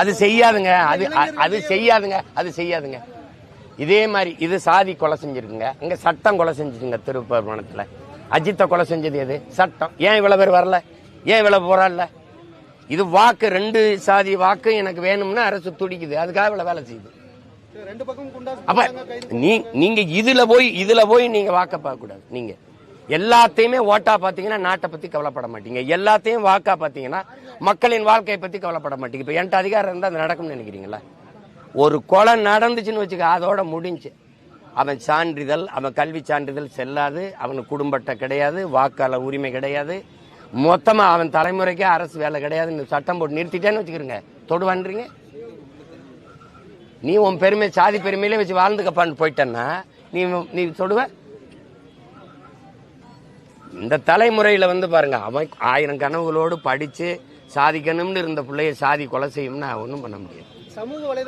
அது செய்யாதுங்க. அது அது செய்யாதுங்க. அது செய்யாதுங்க. இதே மாதிரி இது சாதி கொலை செஞ்சிருக்குங்க. இங்க சட்டம் கொலை செஞ்சுச்சுங்க திருப்பரமணத்துல அஜித்தை கொலை செஞ்சது எது? சட்டம். ஏன் இவ்வளவு பேர் வரல? ஏன் இவ்வளவு போராடல? இது வாக்கு ரெண்டு சாதி வாக்கு எனக்கு வேணும்னு அரசு துடிக்குது. அதுக்காக இவ்வளவு வேலை செய்யுது. அப்ப நீ நீங்க இதுல போய் இதுல போய் நீங்க வாக்க பார்க்க கூடாது நீங்க. எல்லாத்தையுமே ஓட்டா பாத்தீங்கன்னா நாட்டை பத்தி கவலைப்பட மாட்டீங்க. எல்லாத்தையும் வாக்கா பாத்தீங்கன்னா மக்களின் வாழ்க்கையை பத்தி கவலைப்பட மாட்டீங்க. இப்ப என்கிட்ட அதிகாரம் இருந்தா அது நடக்கும்னு நினைக்கிறீங்களா? ஒரு கொலை நடந்துச்சுன்னு வச்சுக்க அதோட முடிஞ்சு. அவன் சான்றிதழ் அவன் கல்வி சான்றிதழ் செல்லாது அவனுக்கு குடும்பத்தை கிடையாது வாக்காளர் உரிமை கிடையாது. மொத்தமா அவன் தலைமுறைக்கே அரசு வேலை கிடையாது. சட்டம் போட்டு நிறுத்திட்டேன்னு வச்சுக்கிறீங்க. தொடுவான்றீங்க நீ உன் பெருமை சாதி பெருமையிலே வச்சு வாழ்ந்துக்கப்பான்னு போயிட்டேன்னா நீ நீ தொடுவ? இந்த தலைமுறையில் வந்து பாருங்கள் அவன் ஆயிரம் கனவுகளோடு படித்து சாதிக்கணும்னு இருந்த பிள்ளைய சாதி கொலை செய்யும்னா ஒன்றும் பண்ண முடியாது. சமூக வலைதள